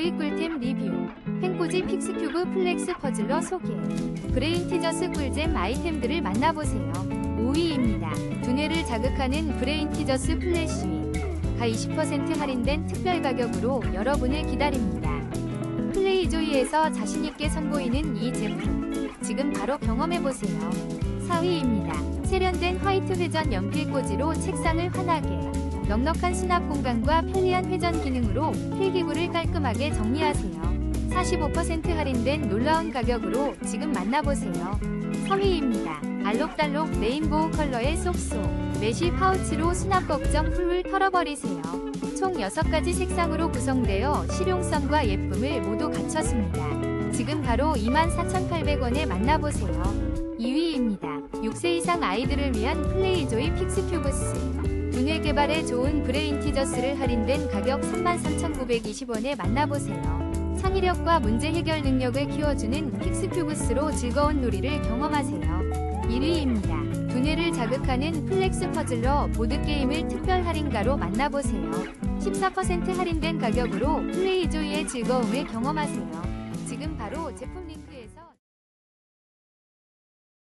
플레이조이 꿀템 리뷰. 펜꽂이 픽스큐브 플렉스 퍼즐러 소개. 브레인 티저스 꿀잼 아이템들을 만나보세요. 5위입니다. 두뇌를 자극하는 브레인 티저스 플래시. 가 20% 할인된 특별 가격으로 여러분을 기다립니다. 플레이조이에서 자신있게 선보이는 이 제품. 지금 바로 경험해보세요. 4위입니다. 세련된 화이트 회전 연필꽂이로 책상을 환하게 넉넉한 수납 공간과 편리한 회전 기능으로 필기구를 깔끔하게 정리하세요. 45% 할인된 놀라운 가격으로 지금 만나보세요. 3위입니다. 알록달록 레인보우 컬러의 쏙쏙 메쉬 파우치로 수납 걱정 훌훌 털어버리세요. 총 6가지 색상으로 구성되어 실용성과 예쁨을 모두 갖췄습니다. 지금 바로 24,800원에 만나보세요. 2위입니다. 6세 이상 아이들을 위한 플레이조이 픽스 큐브스 두뇌 개발에 좋은 브레인 티저스를 할인된 가격 33,920원에 만나보세요. 창의력과 문제 해결 능력을 키워주는 픽스큐브스로 즐거운 놀이를 경험하세요. 1위입니다. 두뇌를 자극하는 플렉스 퍼즐러 보드게임을 특별 할인가로 만나보세요. 14% 할인된 가격으로 플레이조이의 즐거움을 경험하세요. 지금 바로 제품 링크에서